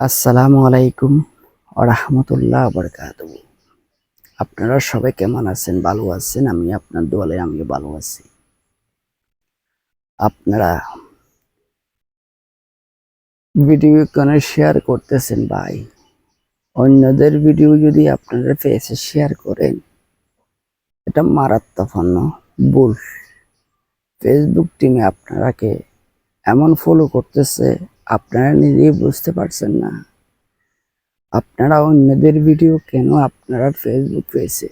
আসসালামু আলাইকুম রহমতুল্লাহ বরকাত আপনারা সবাই কেমন আছেন? ভালো আছেন? আমি আপনার দোয়ালে আমিও ভালো আছি। আপনারা ভিডিও কেন শেয়ার করতেছেন ভাই। অন্যদের ভিডিও যদি আপনারা ফেসে শেয়ার করেন, এটা মারাত্মক ভুল। ফেসবুক টিমে আপনারাকে এমন ফলো করতেছে আপনারা নিজেই বুঝতে পারছেন না। আপনারা অন্যদের ভিডিও কেন আপনারা ফেসবুক পেজে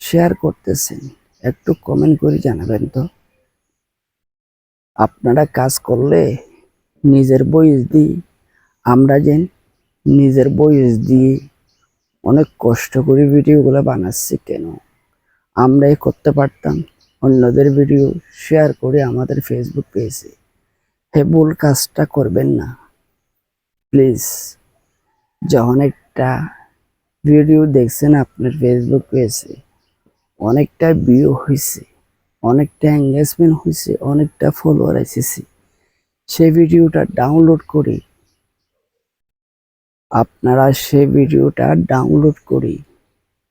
শেয়ার করতেছেন? একটু কমেন্ট করে জানাবেন তো। আপনারা কাজ করলে নিজের বয়স দিই। আমরা যে নিজের বয়স দিয়ে অনেক কষ্ট করে ভিডিওগুলো বানাচ্ছি কেন? আমরাই করতে পারতাম। অন্যদের ভিডিও শেয়ার করে আমাদের ফেসবুক পেজে হে কাজটা করবেন না। প্লিজ, যখন একটা ভিডিও দেখছেন আপনার ফেসবুক পেজে, অনেকটা ভিউ হয়েছে অনেকটা এঙ্গেজমেন্ট হয়েছে অনেকটা ফলোয়ার এসেছে, সেই ভিডিওটা ডাউনলোড করে, আপনারা সেই ভিডিওটা ডাউনলোড করে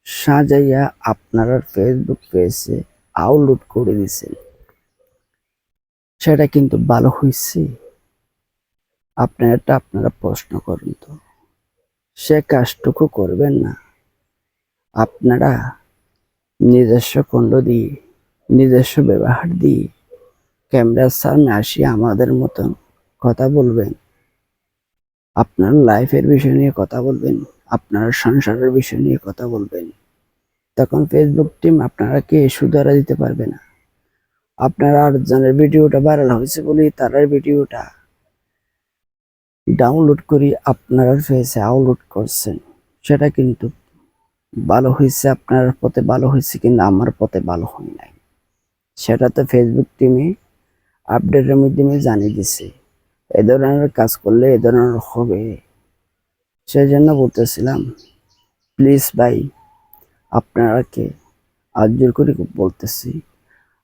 সাজাইয়া আপনারা ফেসবুক পেজে আপলোড করে দিছেন। সেটা কিন্তু ভালো হয়েছে আপনারা এটা আপনারা প্রশ্ন করুন তো। সে কাজটুকু করবেন না। আপনারা নিজস্ব খণ্ড দিয়ে, নিজস্ব ব্যবহার দিয়ে, ক্যামেরার সামনে আসি আমাদের মতন কথা বলবেন। আপনার লাইফের বিষয় নিয়ে কথা বলবেন, আপনার সংসারের বিষয় নিয়ে কথা বলবেন। তখন ফেসবুক টিম আপনারা কে সুধারা দিতে পারবে না? আপনারা আরেকজনের ভিডিওটা ভাইরাল হয়েছে বলে তার ভিডিওটা ডাউনলোড করে আপনারা ফেসে আপলোড করছেন। সেটা কিন্তু ভালো হয়েছে, আপনার পথে ভালো হয়েছে কিন্তু আমার পথে ভালো হয় নাই। সেটা তো ফেসবুক টিমে আপডেটের মাধ্যমে জানিয়ে দিছে, এ ধরনের কাজ করলে এ ধরনের হবে। সেই জন্য বলতেছিলাম প্লিজ ভাই, আপনারাকে আজ্জোর করে বলতেছি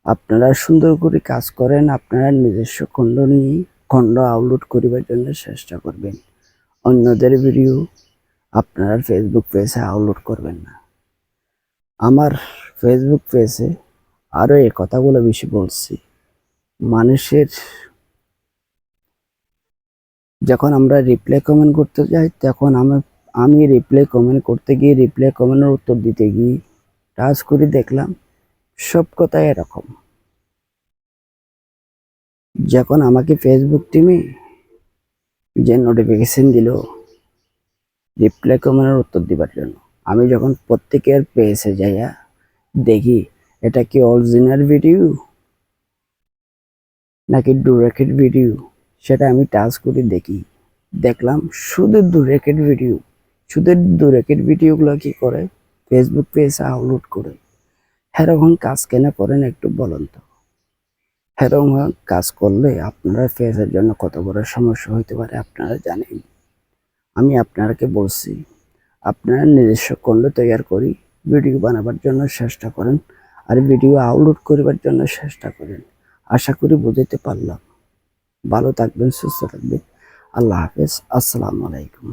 আপনারা সুন্দর করে কাজ করেন, আপনারা নিজস্ব খণ্ড নিয়ে খণ্ড আপলোড করিবার জন্য চেষ্টা করবেন। অন্যদের ভিডিও আপনারা ফেসবুক পেজে আপলোড করবেন না। আমার ফেসবুক পেজে আরও এই কথাগুলো বেশি বলছি। মানুষের যখন আমরা রিপ্লাই কমেন্ট করতে যাই, তখন আমি আমি রিপ্লাই কমেন্ট করতে গিয়ে রিপ্লাই কমেন্টের উত্তর দিতে গিয়ে টাচ করে দেখলাম সব কথাই এরকম। যখন আমাকে ফেসবুক টিমে যে নোটিফিকেশন দিল রিপ্লাই কমেন্টের উত্তর দিবার জন্য, আমি যখন প্রত্যেকের পেজে যাইয়া দেখি, এটা কি অরিজিনাল ভিডিও নাকি ডুরেকেট ভিডিও সেটা আমি টাচ করে দেখি। দেখলাম শুধু ডুরেকেট ভিডিও শুধু ডুরেকেট ভিডিওগুলো কি করে? ফেসবুক পেজে আপলোড করে। এরকম কাজ কেন করেন একটু বলুন তো। এরকম কাজ করলে আপনার ফেসের জন্য কত বড় সমস্যা হইতে পারে আপনারা জানেন। আমি আপনাকে বলছি, আপনারা নিজস্ব কণ্ড তৈরি করি ভিডিও বানাবার জন্য চেষ্টা করেন আর ভিডিও আপলোড করিবার জন্য চেষ্টা করেন। আশা করি বুঝাইতে পারলাম। ভালো থাকবেন, সুস্থ থাকবেন। আল্লাহ হাফেজ। আসসালামু আলাইকুম।